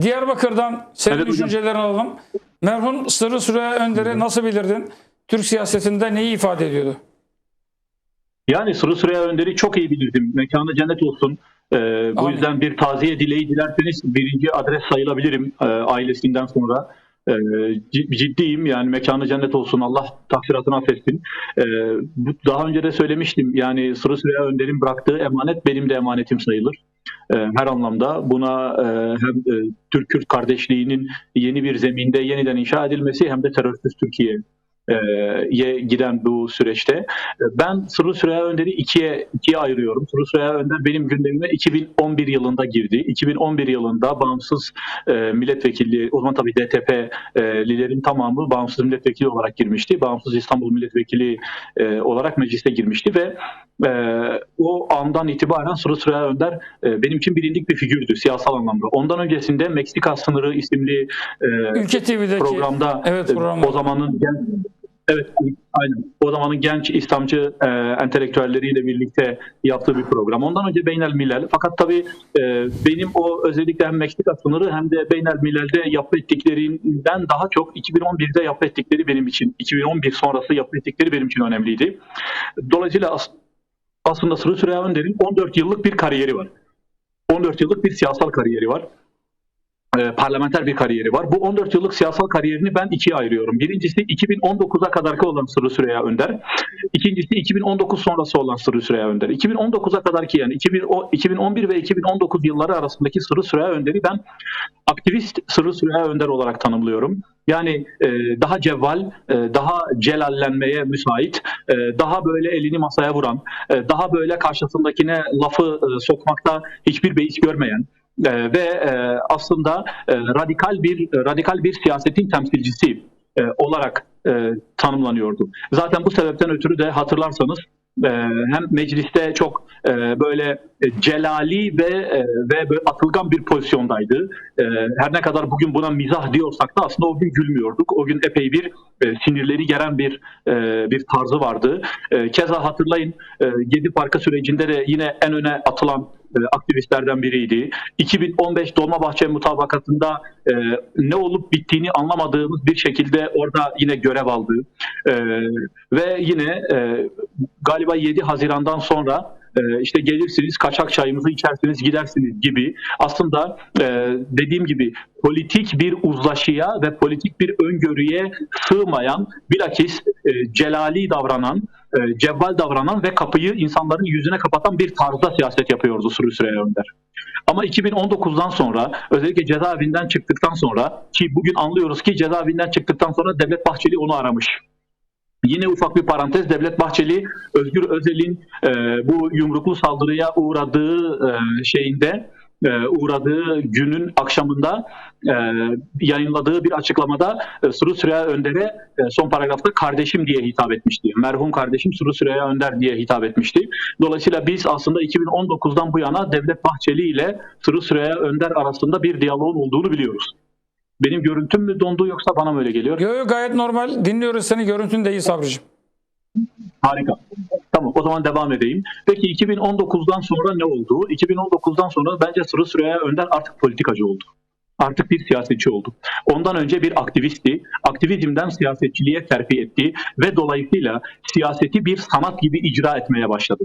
Diyarbakır'dan senin Evet düşüncelerini alalım. Merhum Sırrı Süreyya Önder'i nasıl bilirdin? Türk siyasetinde neyi ifade ediyordu? Yani Sırrı Süreyya Önder'i çok iyi bilirdim. Mekanı cennet olsun. Ee, bu Amin. yüzden bir taziye dileği dilerseniz birinci adres sayılabilirim e, ailesinden sonra. Ci- ciddiyim yani mekanı cennet olsun Allah taksiratını affetsin. Bu, daha önce de söylemiştim yani Sırrı Süreyya Önder'in bıraktığı emanet benim de emanetim sayılır. Ee, her anlamda buna e, hem e, Türk-Kürt kardeşliğinin yeni bir zeminde yeniden inşa edilmesi hem de terörsüz Türkiye e, ye giden bu süreçte ben Sırrı Süreyya Önder'i ikiye, ikiye ayırıyorum. Sırrı Süreyya Önder benim gündemime 2011 yılında girdi. 2011 yılında bağımsız e, milletvekili, o zaman tabii DTP'lilerin tamamı bağımsız milletvekili olarak girmişti. Bağımsız İstanbul milletvekili e, olarak meclise girmişti ve e, o andan itibaren Sırrı Süreyya Önder e, benim için bilindik bir figürdü siyasal anlamda. Ondan öncesinde Meksika Sınırı isimli e, Ülke TV'deki programda evet, e, programda. o zamanın genç evet aynen o zamanın genç İslamcı e, entelektüelleriyle birlikte yaptığı bir program. Ondan önce Beynel Milal fakat tabii e, benim o özellikle hem Meksika sınırı hem de Beynel Milal'de yapı ettiklerinden daha çok 2011'de yapı ettikleri benim için 2011 sonrası yapı ettikleri benim için önemliydi. Dolayısıyla as- aslında Sırrı Süreyya Önder'in 14 yıllık bir kariyeri var. 14 yıllık bir siyasal kariyeri var e, parlamenter bir kariyeri var. Bu 14 yıllık siyasal kariyerini ben ikiye ayırıyorum. Birincisi 2019'a kadarki olan Sırrı Süreyya Önder. İkincisi 2019 sonrası olan Sırrı Süreyya Önder. 2019'a kadarki yani 2000 o- 2011 ve 2019 yılları arasındaki Sırrı Süreyya Önder'i ben aktivist Sırrı Süreyya Önder olarak tanımlıyorum. Yani e, daha cevval, e, daha celallenmeye müsait, e, daha böyle elini masaya vuran, e, daha böyle karşısındakine lafı e, sokmakta hiçbir beis görmeyen, e, ve e, aslında e, radikal bir radikal bir siyasetin temsilcisi e, olarak e, tanımlanıyordu. Zaten bu sebepten ötürü de hatırlarsanız hem mecliste çok e, böyle e, celali ve e, ve böyle atılgan bir pozisyondaydı. Her ne kadar bugün buna mizah diyorsak da aslında o gün gülmüyorduk. O gün epey bir sinirleri geren bir bir tarzı vardı. Keza hatırlayın Gezi Parkı sürecinde de yine en öne atılan aktivistlerden biriydi. 2015 Dolmabahçe mutabakatında e, ne olup bittiğini anlamadığımız bir şekilde orada yine görev aldı. E, ve yine e, galiba 7 Haziran'dan sonra e, işte gelirsiniz kaçak çayımızı içersiniz gidersiniz gibi aslında e, dediğim gibi politik bir uzlaşıya ve politik bir öngörüye sığmayan bilakis e, celali davranan e, cevval davranan ve kapıyı insanların yüzüne kapatan bir tarzda siyaset yapıyordu Sürü Süreyya Önder. Ama 2019'dan sonra özellikle cezaevinden çıktıktan sonra ki bugün anlıyoruz ki cezaevinden çıktıktan sonra Devlet Bahçeli onu aramış. Yine ufak bir parantez Devlet Bahçeli Özgür Özel'in e, bu yumruklu saldırıya uğradığı e, şeyinde e, uğradığı günün akşamında e, yayınladığı bir açıklamada e, Suru Süreyya Önder'e e, son paragrafta kardeşim diye hitap etmişti. Merhum kardeşim Suru Süreyya Önder diye hitap etmişti. Dolayısıyla biz aslında 2019'dan bu yana Devlet Bahçeli ile Suru Süreyya Önder arasında bir diyaloğun olduğunu biliyoruz. Benim görüntüm mü dondu yoksa bana mı öyle geliyor? Yo, yo, gayet normal. Dinliyoruz seni. Görüntün de iyi Sabrıcığım. Harika. Tamam o zaman devam edeyim. Peki 2019'dan sonra ne oldu? 2019'dan sonra bence Sırrı Süreyya Önder artık politikacı oldu. Artık bir siyasetçi oldu. Ondan önce bir aktivistti. Aktivizmden siyasetçiliğe terfi etti ve dolayısıyla siyaseti bir sanat gibi icra etmeye başladı.